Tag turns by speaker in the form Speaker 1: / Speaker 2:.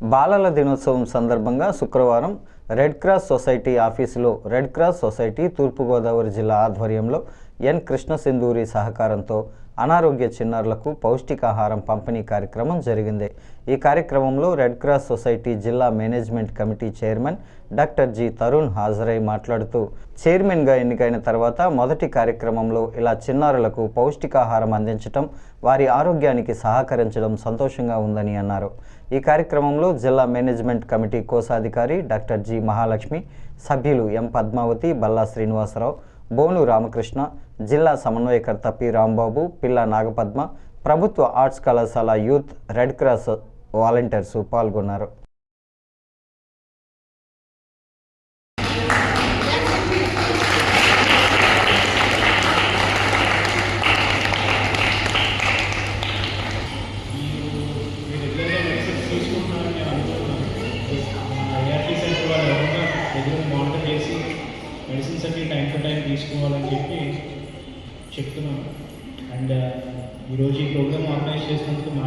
Speaker 1: బాలల దినోత్సవం సందర్భంగా శుక్రవారం రెడ్ క్రాస్ సొసైటీ ఆఫీసులో రెడ్ క్రాస్ సొసైటీ తూర్పుగోదావరి జిల్లా ఆధ్వర్యంలో ఎన్ కృష్ణ సింధూరి సహకారంతో అనారోగ్య చిన్నారులకు పౌష్టికాహారం పంపిణీ కార్యక్రమం జరిగింది. ఈ కార్యక్రమంలో రెడ్ క్రాస్ సొసైటీ జిల్లా management committee chairman doctor G Tarun హాజరై మాట్లాడుతూ చైర్మన్గా ఎన్నికైన తర్వాత మొదటి కార్యక్రమంలో ఇలా చిన్నారులకు పౌష్టికాహారం అందించటం వారి ఆరోగ్యానికి సహకరించడం సంతోషంగా ఉందని అన్నారు. ఈ కార్యక్రమంలో జిల్లా మేనేజ్మెంట్ కమిటీ కోశాధికారి డాక్టర్ జి మహాలక్ష్మి సభ్యులు ఎం పద్మావతి బల్లా శ్రీనివాసరావు బోను రామకృష్ణ జిల్లా సమన్వయకర్త పి. రాంబాబు పిల్ల నాగపద్మ ప్రభుత్వ ఆర్ట్స్ కళాశాల యూత్ రెడ్ క్రాస్ వాలంటీర్స్ పాల్గొన్నారు.
Speaker 2: మెడిసిన్స్ అన్ని టైం టు టైం తీసుకోవాలని చెప్పి చెప్తున్నాను. అండ్ ఈరోజు uh, ఈ ప్రోగ్రామ్ ఆర్గనైజ్ చేసినందుకు మా